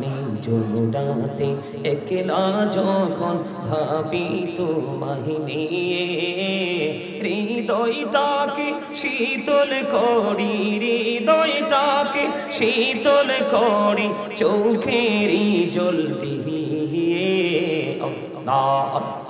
নিঝুমুড়াতে একলা যখন ভাবি তোমায় নিয়ে হৃদয়টাকে শীতল করি হৃদয়টাকে শীতল করি চোখেরই জল দিয়ে।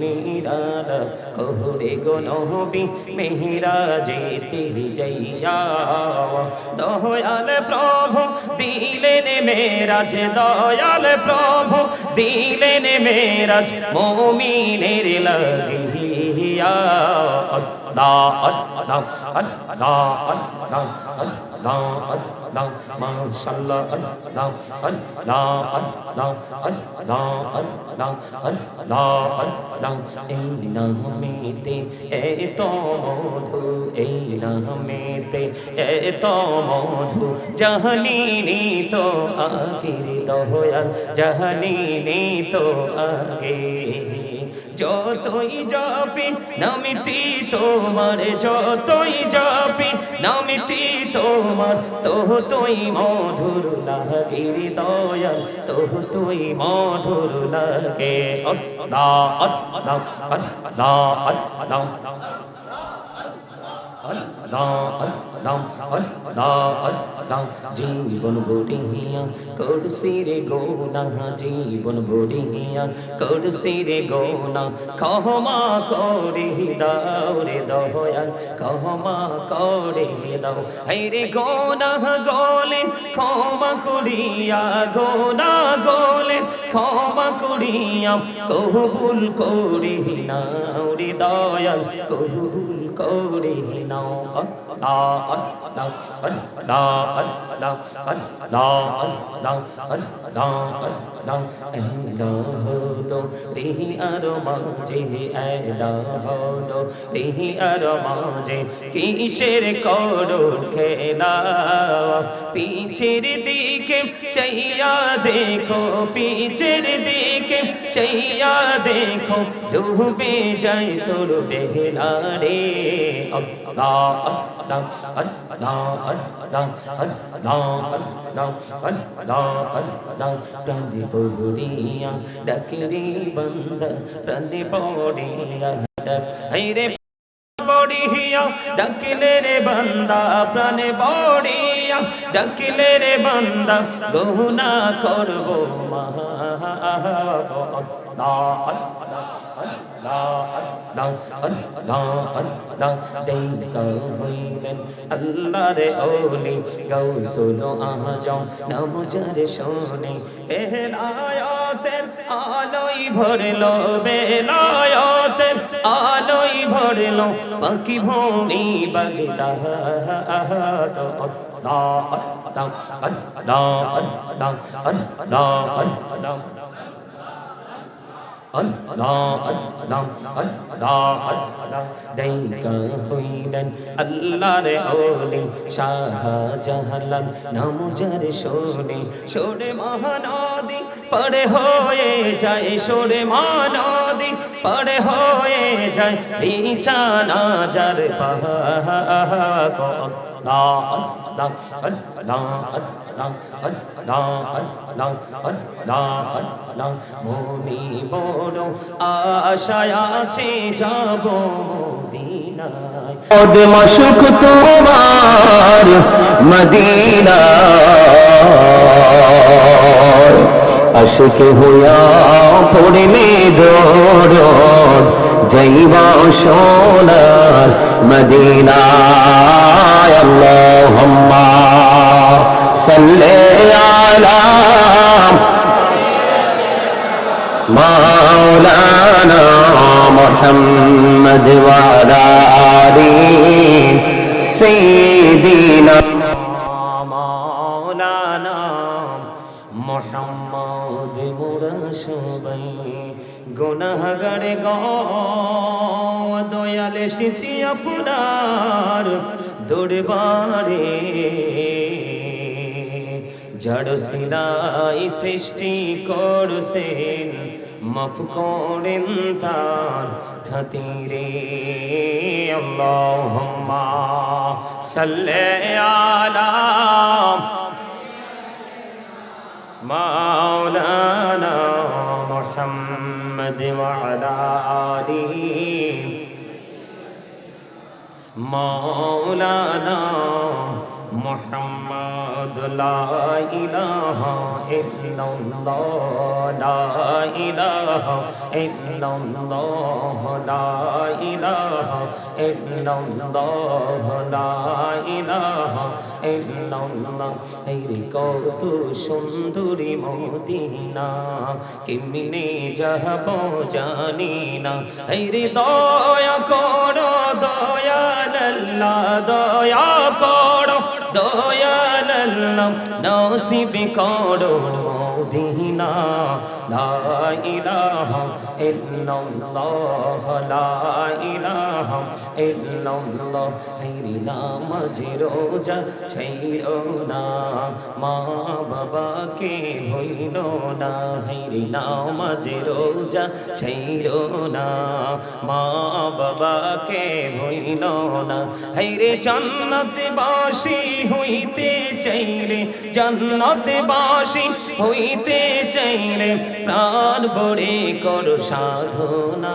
মেহরা কোহরে গনবি মেহরা যে তেরি যাইয়া দয়াল প্রভু দিলেন মেরাজ দয়াল প্রভু দিলেন মেরাজ মমিনের লাগিয়া la la la la la la না মাশাআল্লাহ না না না এই নামেতে এত মধু এই মধু জাহানিনি তো আখির দয়াল জাহানিনি তো আগে যতই যাবি নামিটি তোমার যতই যাবি নামিটি তোমার তো তুই মধুর লাগে দয়াল তো তুই মধুর লাগে। আল্লাহ আল্লাহ আল্লাহ আল্লাহ জীবন বড়িয়া করছি রে গোনা জীবন বড়িয়া করছি রে গোনা ক্ষমা করে দাও রে দয়াল ক্ষমা করে দাও হাই রে গোনা গোলে ক্ষমা করিয়া গোনা ক্ষমা করিয়া কবুল করি নাও হৃদয় কবুল না নাও আল্লাহ। রিহি আর মাঝে হদ রিহি আর মাঝে কিসের করো খেলা? পিছের দিকে চাইয়া দেখো পিছের দিকে চাইয়া দেখো, ডুবে যাই তোর বেহলা রে আল্লাহ। প্রাণে বড়িয়া ডাকরে বন্ধ প্রাণে ডাক হাইরে বড়িয়া ডাকলে রে বান্দা প্রাণে বড়িয়া ডাকলে রে বান্দা গহুনা করব মহা আলোই ভরলো পাখি ভূমি বগদা Allah Allah Allah Allah ডাইকা হইলেন আল্লাহর ওলি শাহ জাহালাল নাম যার শোনে শোনে মহানদী পড়ে হয়ে যায় শোনে মহানদী পড়ে হয়ে যায় বিছানা যার মনি বড় আশায় আছে যাব মদিনায়। তোমার মদিনা আশিক হইয়া পড়লে দৌড় যাইবা সোনার মদিনা আল্লাহুম্মা সাল্লি আলা مولانا محمد وعلى آله سيدنا মাওলানা মোহাম্মদ মোরা সবাই গুনাহগার গো দয়াল এসেছি আপনার দরবারে জড় সিলাই সৃষ্টি করছেন মাফ করেন তার খাতিরে আল্লাহুম্মা সাল্লি আলা মাওলানা মুহাম্মদ ওয়া আলা আলিহি مولانا محمد لا إله মৌলানা মোহাম্মদ লাইলাহা ইল্লাল্লাহ লাইলাহা ইল্লাল্লাহ লাইলাহা ইল্লাল্লাহ লাইলাহা ইল্লাল্লাহ। এই কত সুন্দরী মদিনা, কেমনে যাব জানি না। এই দয়া করো আল্লাহ দয়া করো দয়াল আল্লাহ নসিব করো। মদিনা, লা ইলাহা ইল্লাল্লাহ, লা ইলাহা ইল্লাল্লাহ হেরি নামাজ রোজা ছাইরো না, মা বাবাকে ভইল না হেরি নামাজ রোজা ছাইরো না, মা বাবাকে ভইল না হেরে জান্নাত বাসি হইতে চাইলে জান্নাত বাসি হইতে চাইলে প্রাণ ভরে করো সাধনা।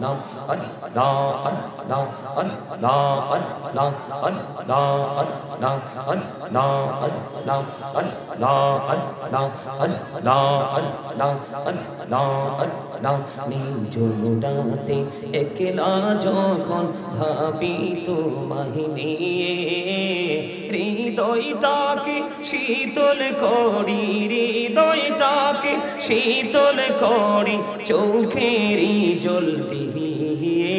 no, no, no, no, no, না নিজ একলা যখন ভাবি তোমায় নিয়ে, হৃদয়টাকে শীতল করি, হৃদয়টাকে শীতল করি, চোখেরই জলদি দিয়ে।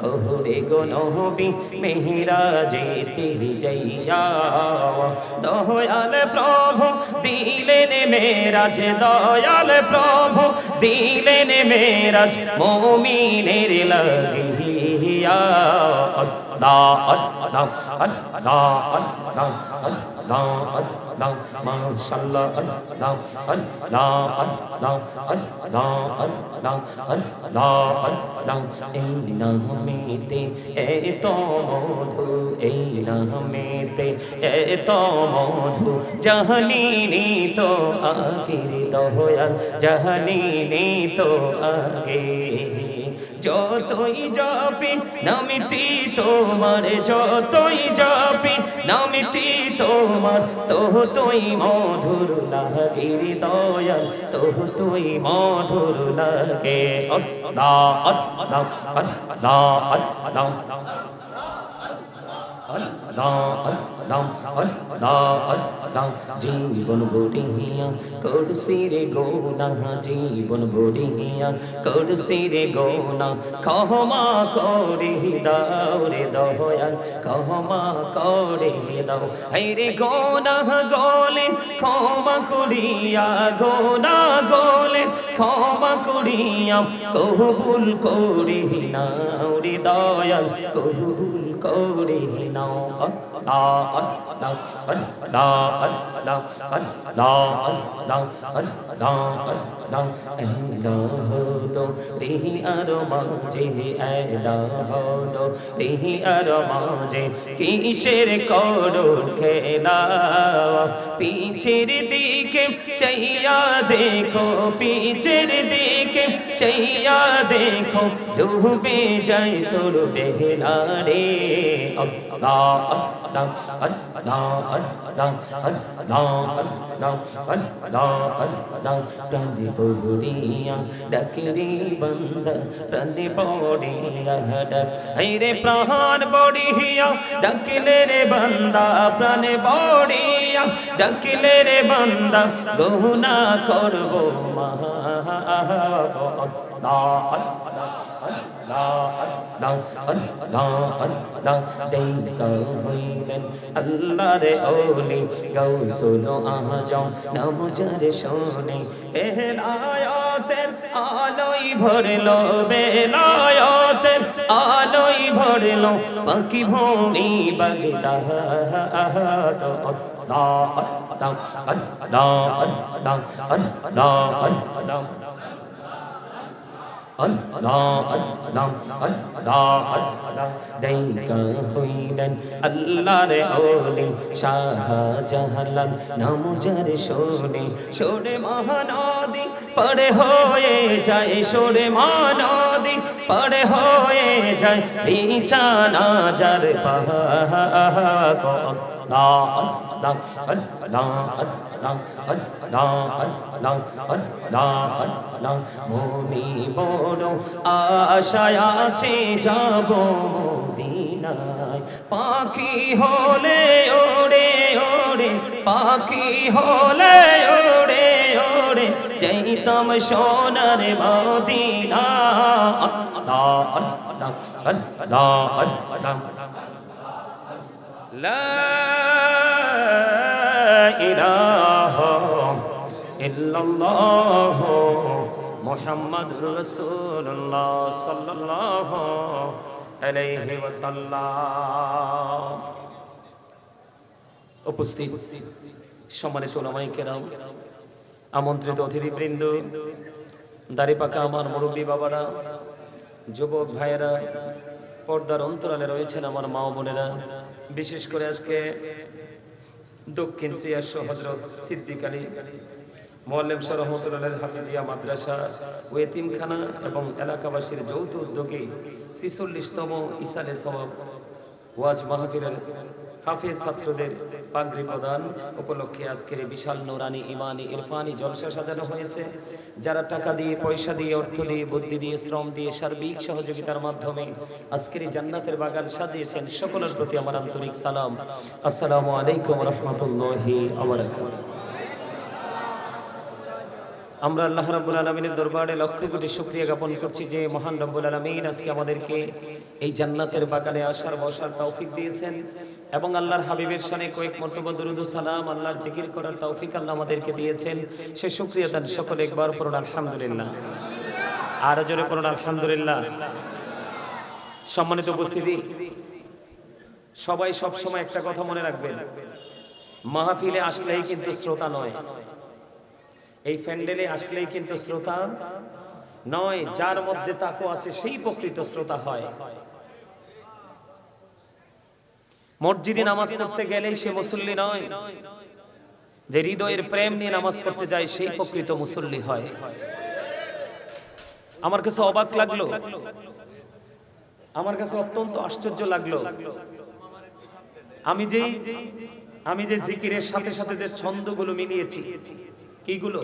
কোহরে গো নহবি মেহরা যে তেরি যাইয়া দয়াল প্রভু দিলেন মেরাজ দয়াল প্রভু দিলেন মেরাজ মমিনের লাগিয়া ए तो मधु जहनी हमेते ए तो आगे तो होया जहनी जहनीनी तो आगे যতই জপি, নামিটি তোমার যতই জপি, নামিটি তোমার তোহ তুই মধুর লাগে দয়াল তোহ তুই মধুর লাগে। অদা দা দা দা জীবন বড়িয়া করছি রে গোনা জীবন বড়িয়া করছি রে গোনা ক্ষমা করে দাও রে দয়াল ক্ষমা করে দাও হাই রে গোনা গোলে ক্ষমা করিয়া গোনা গোলে ক্ষমা করিয়া কবুল করি নাও রে দয়াল কবুল করে নাও রিহি আর মাঝে হদ রিহি আর মাঝে, কিসের করো খেলা? পিছের দিকে চাইয়া দেখো, পিছের দিকে দেখো, ডুবে যায় তোর বেহলা রে। আল্লাহ আল্লাহ আল্লাহ আল্লাহ আল্লাহ আল্লাহ আল্লাহ আল্লাহ। প্রাণে বড়িয়া ডাকে রে বন্দা প্রাণে বড়িয়া ডাক রে প্রাণ বড়িয়া ডাকলে রে বন্দা, প্রাণে বড়িয়া ডাকলে রে বন্দা, গহনা করব মহা। আল্লাহ আল্লাহ আল্লাহরে ওলি গৌসুল আজম নমজার শোনে বেলায়াতের আলোই ভরলো বেলায়াতের আলোই ভরলো পাখি ভূমি বগদা তো আল্লাহ আল্লাহ আল্লাহ আল্লাহ আল্লাহ আল্লাহ হইলেন আল্লাহর ওলে শাহজাহালাল নামজার সোনে সোনে মহানদী পড়ে হয়ে যায় সোনে মহানদী পড়ে হয়ে যায় বিচানা যার পাহ মনি বড় আশায় আছে যাব মদিনায় পাখি হলে ওড়ে ওড়ে পাখি হলে ওড়ে ওড়ে যাইতাম সোনার মদিনা। আল্লাহ আল্লাহ আল্লাহ আল্লাহ মোহাম্মদ রসুল্লাহ সাল্লাহ আলাইহি ওয়াসাল্লাম। উপস্থিত সম্মানিত ওলামাই কেরাম আমন্ত্রিত অতিথিবৃন্দ দাড়িপাকা আমার মুরব্বী বাবারা, যুবক ভাইয়েরা, পর্দার অন্তরালে রয়েছেন আমার মা বোনেরা। বিশেষ করে আজকে দক্ষিণ শ্রিয়াস হজরত সিদ্দিক আলী, মোয়াল্লেম সরহমতুল্লাহ রহমতুল্লাহ হাফিজিয়া মাদ্রাসা ও এতিমখানা এবং এলাকাবাসীর যৌথ উদ্যোগে ছিচল্লিশতম ইসালে সমাব ওয়াজ মাহফিলের হাফিজ ছাত্রদের পাগড়ি প্রদান উপলক্ষে আজকের বিশাল নুরানি ইমানি ইরফানি জলসা সাজানো হয়েছে। যারা টাকা দিয়ে, পয়সা দিয়ে, অর্থ দিয়ে, বুদ্ধি দিয়ে, শ্রম দিয়ে, সার্বিক সহযোগিতার মাধ্যমে আজকের জান্নাতের বাগান সাজিয়েছেন, সকলের প্রতি আমার আন্তরিক সালাম। আসসালামু আলাইকুম রহমতুল্লাহি আবরাকাতুহু আমরা আল্লাহ রাব্বুল আলামিনের দরবারে লক্ষ কোটি শুকরিয়া জ্ঞাপন করছি যে মহান রব্বুল আলামিন আজকে আমাদেরকে এই জান্নাতের বাগানে আসার বসার তৌফিক দিয়েছেন এবং আল্লাহর হাবিবের শানে কয়েক মর্তবা দরুদ সালাম, আল্লাহর জিকির করার তৌফিক আল্লাহ আমাদেরকে দিয়েছেন। সে শুকরিয়া দান সকলে একবার পড়ুন, আলহামদুলিল্লাহ। আর জোরে পড়ুন, আলহামদুলিল্লাহ। সম্মানিত উপস্থিতি, সবাই সব সময় একটা কথা মনে রাখবেন। মাহফিলে আসলেই কিন্তু শ্রোতা নয়। এই প্যান্ডেলে আসলেই কিন্তু শ্রোতা। নয় যার মধ্যে তাকো আছে সেই প্রকৃত শ্রোতা হয়। মসজিদে নামাজ পড়তে গেলেই সে মুসল্লি নয়। যে হৃদয়ের প্রেম নিয়ে নামাজ পড়তে যায় সেই প্রকৃত মুসল্লি হয়। আমার কাছে অবাক লাগল। আমার কাছে অত্যন্ত আশ্চর্য লাগল। আমি যেই আমি যে জিকিরের সাথে সাথে যে ছন্দগুলো মিলিয়েছি কিগুলো?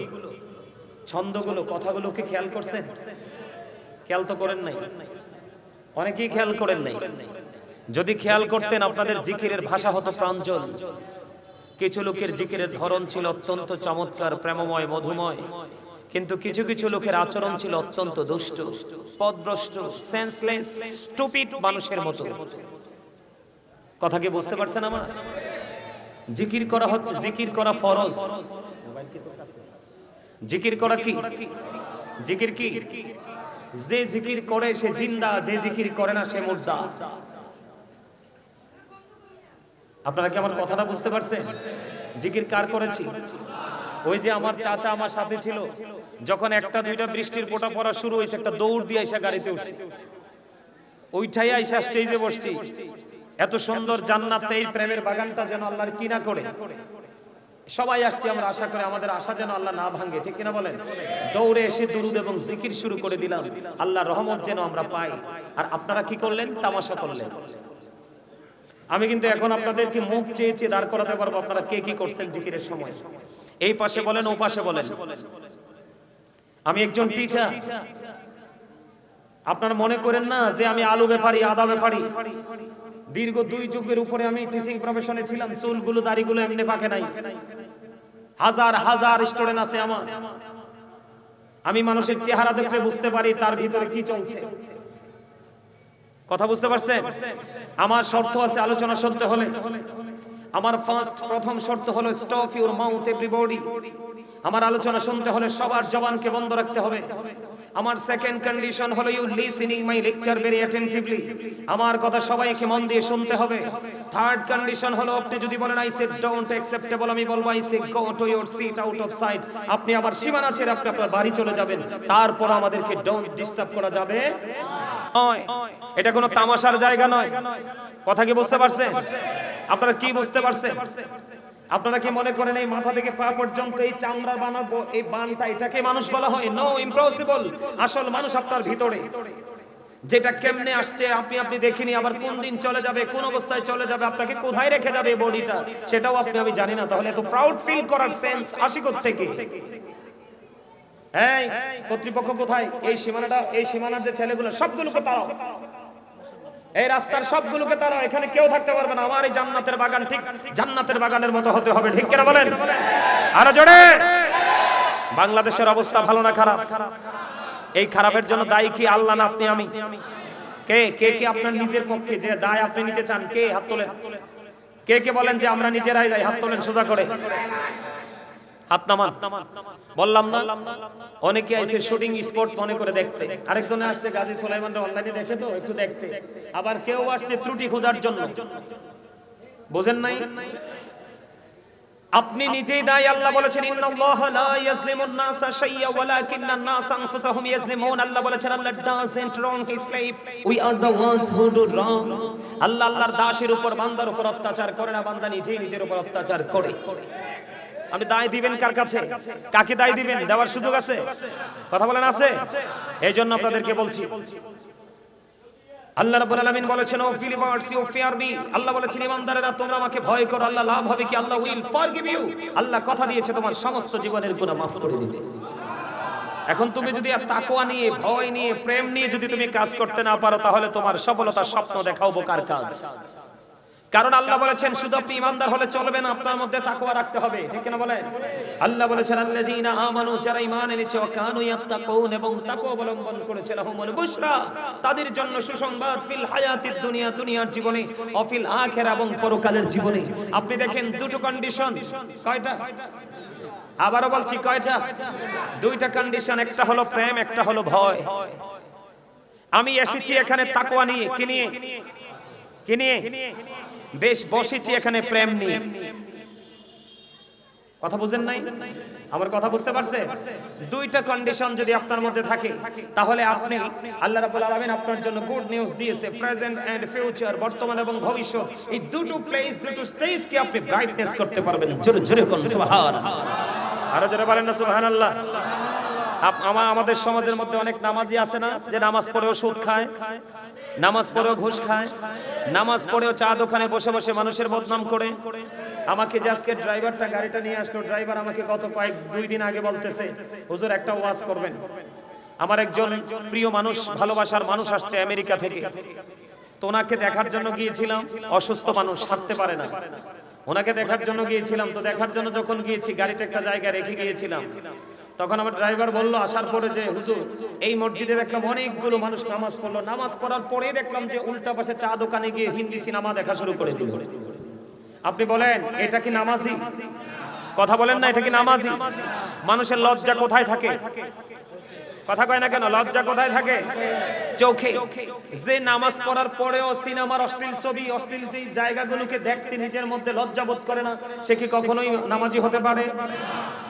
ছন্দগুলো, কথাগুলোকে খেয়াল করছেন? খেয়াল তো করেন নাই। অনেকেই খেয়াল করেন নাই। যদি খেয়াল করতেন আপনাদের জিকিরের ভাষা হতো প্রাঞ্জল। কিছু লোকের জিকিরের ধরন ছিল অত্যন্ত চমৎকার, প্রেমময়, মধুময়। কিন্তু কিছু কিছু লোকের আচরণ ছিল অত্যন্ত দুষ্ট, পদভ্রষ্ট সেন্সলেস স্টুপিড মানুষের মতো। কথা কি বুঝতে পারছেন আমার? জিকির করা হচ্ছে, জিকির করা ফরজ। জিকির করা কি? জিকির কি? যে জিকির করে সে জিন্দা, যে জিকির করে না সে মুর্দা। আপনারা কি আমার কথাটা বুঝতে পারছেন? জিকির কার করেছি? ওই যে আমার চাচা আমার সাথে ছিল, যখন একটা, দুইটা বৃষ্টির পোটা পড়া শুরু হয়েছে, একটা দৌড় দিয়ে আইসা গাড়িতে উঠছে। ওইটাই আইসা স্টেজে বসছি। এত সুন্দর জান্নাতে এই প্রেমের বাগানটা যেন আল্লাহর কি না করে। সবাই আসছি, আমরা আশা করি আমাদের আশা যেন আল্লাহ না ভাঙে, ঠিক কিনা বলেন? দৌড়ে এসে দুরুদ এবং জিকির শুরু করে দিলাম, আল্লাহ রহমত যেন আমরা পাই। আর আপনারা কি করলেন? তামাশা করলেন। আমি কিন্তু এখন আপনাদেরকে মুখ চেয়েছি দাঁড় করাতে পারব, আপনারা কে কি করছেন জিকিরের সময়? এই পাশে বলেন, ও পাশে বলেন। আমি একজন টিচার আপনার মনে করেন না যে আমি আলু ব্যাপারি, আদা ব্যাপারি? দীর্ঘ দুই যুগের উপরে আমি টিচিং প্রফেশনে ছিলাম, চুলগুলো, দাড়িগুলো এমনি পাকে নাই। হাজার হাজার স্টুডেন্ট আছে আমার। আমি মানুষের চেহারা দেখলে বুঝতে পারি তার ভিতরে কি চলছে। কথা বুঝতে পারছেন? আমার শর্ত আছে আলোচনা শুনতে হলে। আমার ফার্স্ট প্রথম শর্ত হলো স্টপ ইউর মাউথ এভরিবডি আমার আলোচনা শুনতে হলে সবার জবানকে বন্ধ রাখতে হবে। আমার সেকেন্ড কন্ডিশন হলো you listening my lecture very attentively আমার কথা সবাইকে মন দিয়ে শুনতে হবে। থার্ড কন্ডিশন হলো, আপনি যদি বলেন আই সে ডোন্ট অ্যাকসেপ্টেবল আমি বলব I say go to your seat out of sight আপনি আমার সীমানা ছেড়ে আপনি আপনার বাড়ি চলে যাবেন। তারপর আমাদেরকে ডোন্ট ডিস্টার্ব করা যাবে এটা কোনো তামাশার জায়গা নয়। কথা কি বুঝতে পারছেন? আপনারা কি বুঝতে পারছেন? আপনারা কি মনে করেন এই মাথা থেকে পা পর্যন্ত এই চামড়া বানাবো? এই বানটা এটাকে মানুষ বলা হয় নো ইম্পসিবল আসল মানুষ আপনার ভিতরে। যেটা কেমনে আসছে আপনি আপনি দেখিনি, আবার কোন দিন চলে যাবে, কোন অবস্থায় চলে যাবে, আপনাকে কোথায় রেখে যাবে বডিটা? সেটাও আপনি, আমি জানি না, তাহলে এত প্রাউড ফিল করার সেন্স আসি থেকে হ্যাঁ কর্তৃপক্ষ কোথায়? এই সীমানাটা, এই সীমানার যে ছেলেগুলো, সবগুলোকে তাড়াও। এই রাস্তার সবগুলোকে তারা এখানে কেউ থাকতে পারবে না। আমার এই জান্নাতের বাগান ঠিক জান্নাতের বাগানের মতো হতে হবে, ঠিক কেনা বলেন? আরও জোরে। বাংলাদেশের অবস্থা ভালো না খারাপ? এই খারাপের জন্য দায়ী কি আল্লাহ না আপনি আমি? কে কে কি আপনার নিজের পক্ষে যে দায় আপনি নিতে চান? কে হাত তোলেন? কে কে বলেন যে আমরা নিজেরাই দায়ী? হাত তোলেন সোজা করে। বললাম না, অনেকে শুটিং স্পট মনে করে দেখতে। আরেকজনে আসছে গাজী অনলাইনে দেখে তো, একটু দেখতে। আবার কেউ আসছে ত্রুটি খোঁজার জন্য। বোঝেন নাই? আপনি নিজেই দায়, আল্লাহ বলেছেন, ইন্নাল্লাহা লা ইয়াজলিমুন নাসা শাইয়্যা ওয়ালাকিন্নান নাস আনফুসাহুম ইয়াজলিমুন। আল্লাহ বলেছেন, Allah wrong we are ones who do wrong আল্লাহ আল্লাহর দাসের উপর, বান্দার উপর অত্যাচার করে না, বান্দা নিজেই নিজের উপর অত্যাচার করে। আপনি দায় দিবেন কার কাছে? কাকে দায় দিবেন? দেওয়ার সুযোগ আছে? কথা বলেন, আছে? এই জন্য আপনাদেরকে বলছি। আল্লাহ রাব্বুল আলামিন বলেছেন, O believers you fear me আল্লাহ বলেছেন, ইমানদারেরা, তোমরা আমাকে ভয় করো। আল্লাহ লাভ হবে কি? Allah will forgive you. Allah কথা দিয়েছে, তোমার সমস্ত জীবনের গুনাহ মাফ করে দিবে। এখন তুমি যদি তাকওয়া নিয়ে, ভয় নিয়ে, প্রেম নিয়ে যদি তুমি কাজ করতে না পারো, তাহলে তোমার সফলতার স্বপ্ন দেখাও বোকার কাজ। কারণ আল্লাহ বলেছেন, শুধু আপনি ইমানদার হলে চলবে না, আপনার মধ্যে তাকওয়া রাখতে হবে। ঠিক কিনা বলেন? আল্লাহ বলেছেন, আল্লাযীনা আমানু, যারা ঈমান এনেছে ও কানু ইয়াত্তাকুন, এবং তাকওয়া অবলম্বন করেছে, লাহুমুল বুশরা। তাদের জন্য সুসংবাদ, ফিল হায়াতিদ দুনিয়া, দুনিয়ার জীবনে, ও ফিল আখিরা এবং পরকালের জীবনে। আপনি দেখেন, দুটো কন্ডিশন কয়টা? আবারও বলছি, কয়টা? দুইটা কন্ডিশন একটা হলো প্রেম, একটা হলো ভয়। আমি এসেছি এখানে তাকওয়া নিয়ে। কি নিয়ে? কি নিয়ে? বেশ বসেছি এখানে প্রেম নিয়ে। কথা বুঝেন নাই? আমার কথা বুঝতে পারছে? দুইটা কন্ডিশন যদি আপনার মধ্যে থাকে, তাহলে আপনি আল্লাহ রাব্বুল আলামিন আপনার জন্য গুড নিউজ দিয়েছে প্রেজেন্ট এন্ড ফিউচার বর্তমান এবং ভবিষ্যৎ। এই দুটো প্লেস দুটো স্টেজ কি আপনি ব্রাইটনেস করতে পারবেন। জোরে জোরে কোন সুবহানাল্লাহ। আরও জোরে বলেন না, সুবহানাল্লাহ। আপ- আমা আমাদের সমাজের মধ্যে অনেক নামাজি আছে না, যে নামাজ পড়েও সুদ খায়? নামাজ পড়েও ঘুষ খায়, নামাজ পড়েও চা দোকানে বসে বসে মানুষের বদনাম করে। আমাকে যে আজকে ড্রাইভারটা গাড়িটা নিয়ে আসলো, ড্রাইভার আমাকে গত কয়েক দুই দিন আগে বলতেছে, হুজুর, একটা ওয়াজ করবেন। আমার একজন প্রিয় মানুষ, ভালোবাসার মানুষ আসছে আমেরিকা থেকে। তো ওনাকে দেখার জন্য গিয়েছিলাম, অসুস্থ মানুষ হাঁটতে পারে না। ওনাকে দেখার জন্য গিয়েছিলাম, তো দেখার জন্য যখন গিয়েছি, গাড়িতে একটা জায়গায় রেখে গিয়েছিলাম। তখন আমার ড্রাইভার বলল, আসার পরে যে, হুজুর, এই মসজিদে দেখলাম অনেকগুলো মানুষ নামাজ পড়ল। নামাজ পড়ার পরে দেখলাম যে উল্টা পাশে চা দোকানে গিয়ে হিন্দি সিনেমা দেখা শুরু করে দিল। আপনি বলেন, এটা কি নামাজি? কথা বলেন না, এটা কি নামাজি? মানুষের লজ্জা কোথায় থাকে? কথা কয় না কেন? লজ্জা কোথায় থাকে? চোখে। যে নামাজ পড়ার পরেও সিনেমার অশ্লীল ছবি, অশ্লীল যে জায়গাগুলোকে দেখতে নিজের মধ্যে লজ্জা বোধ করে না, সে কি কখনোই নামাজি হতে পারে?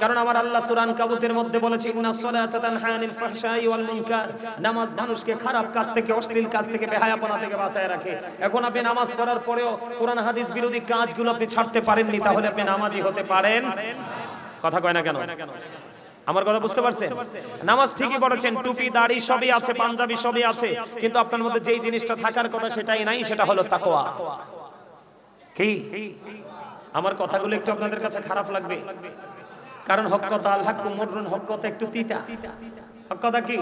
কারণ আমার আল্লাহ সুরান কাবুতের মধ্যে বলেছে, ইন্না সলাতা তানহা আনিল ফাহশাই ওয়াল মুনকার। নামাজ মানুষকে খারাপ কাজ থেকে, অশ্লীল কাজ থেকে, বেহায়াপনা থেকে বাঁচায় রাখে। এখন আপনি নামাজ পড়ার পরেও কোরআন, হাদিস বিরোধী কাজগুলো আপনি ছাড়তে পারেননি, তাহলে আপনি নামাজি হতে পারেন? কথা কয় না কেন? আমার কথা বুঝতে পারছেন? নামাজ ঠিকই পড়েছেন টুপি দাড়ি সবই আছে পাঞ্জাবি সবই আছে কিন্তু আপনার মধ্যে যেই জিনিসটা থাকার কথা সেটাই নাই সেটা হলো তাকওয়া। কি? আমার কথাগুলো একটু আপনাদের কাছে খারাপ লাগবে। কারণ হক কথা আল হাক্কু মুররুন হক কথা একটু তিতা। হক কথা কি?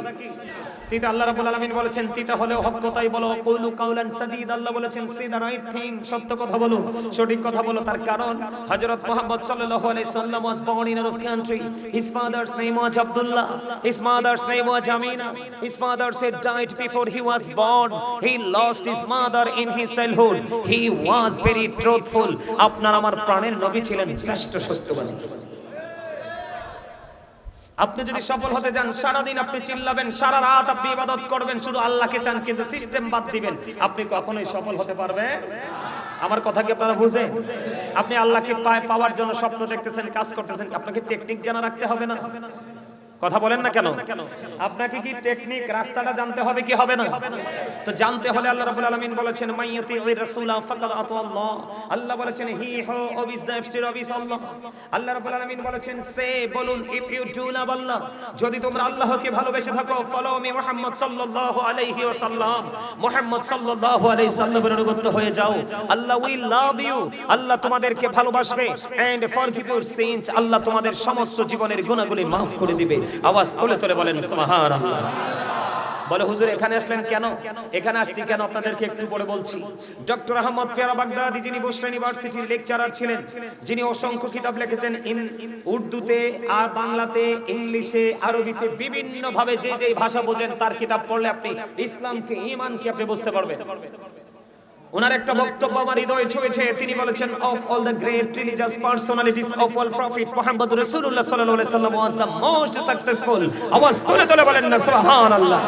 তিনি আল্লাহ রাবুল আলমিন বলেছেন, তিতা হলে অজ্ঞতাই বলো। কৌলু কাউলান সাদিদ, আল্লাহ বলেছেন সিদা রাইট থিং সত্য কথা বলো, সঠিক কথা বলো তার কারণ। হযরত মুহাম্মদ সাল্লাল্লাহু আলাইহি সাল্লাম was born in a country his father's name was Abdullah his mother's name was Amina his father said died before he was born he lost his mother in his childhood he was very truthful আপনার আমার প্রাণের নবী ছিলেন শ্রেষ্ঠ সত্যবাদী। আপনি যদি সফল হতে চান, সারাদিন আপনি চিল্লাবেন, সারা রাত আপনি ইবাদত করবেন, শুধু আল্লাহকে চান কিন্তু সিস্টেম বাদ দিবেন। আপনি কখনোই সফল হতে পারবেন আমার কথা কি আপনারা বুঝে আপনি আল্লাহকে পাওয়ার জন্য স্বপ্ন দেখতেছেন, কাজ করতেছেন, আপনাকে টেকনিক জানা রাখতে হবে না। কথা বলেন না কেন? আপনাকে কি টেকনিক রাস্তাটা জানতে হবে কি হবে না? তো জানতে হলে আল্লাহ রাব্বুল আলামিন বলেছেন মাইয়াতি ওই রাসূলা ফাকাদ আতু আল্লাহ। আল্লাহ বলেছেন হি হো অবিস দ্য এফস্টির অবিস আল্লাহ। আল্লাহ রাব্বুল আলামিন বলেছেন সে বলুন if you do love Allah যদি তোমরা আল্লাহকে ভালোবেসে থাকো ফলো মি মুহাম্মদ সাল্লাল্লাহু আলাইহি ওয়াসাল্লাম। মুহাম্মদ সাল্লাল্লাহু আলাইহি সাল্লামের অনুগত হয়ে যাও। আল্লাহ উইল লাভ ইউ। আল্লাহ তোমাদেরকে ভালোবাসবে। এন্ড ফরগিভ ইউর সিনস আল্লাহ তোমাদের সমস্ত জীবনের গুনাহগুলি maaf করে দিবে। আওয়াজ তুলে তুলে বলেন বলে, হুজুর, এখানে আসলেন কেন? এখানে আসছি কেন? আপনাদেরকে একটু বলছি। ডক্টর আহমদ পেয়ারা বাগদাদি, যিনি ইউনিভার্সিটির লেকচারার ছিলেন, যিনি অসংখ্য কিতাব লিখেছেন উর্দুতে আর বাংলাতে, ইংলিশে, আরবিতে বিভিন্ন ভাবে যে যে ভাষা বোঝেন, তার কিতাব পড়লে আপনি ইসলামকে, ঈমানকে আপনি বুঝতে পারবেন। ওনার একটা বক্তব্য আমার হৃদয়ে ছুঁয়েছে। তিনি বলেছেন of all the great religious personalities of all prophet Muhammad রাসূলুল্লাহ সাল্লাল্লাহু আলাইহি সাল্লাম ওয়াজ দ্য মোস্ট সাকসেসফুল আওয়াজ তুলে তুলে বলেন না, সুবহানাল্লাহ।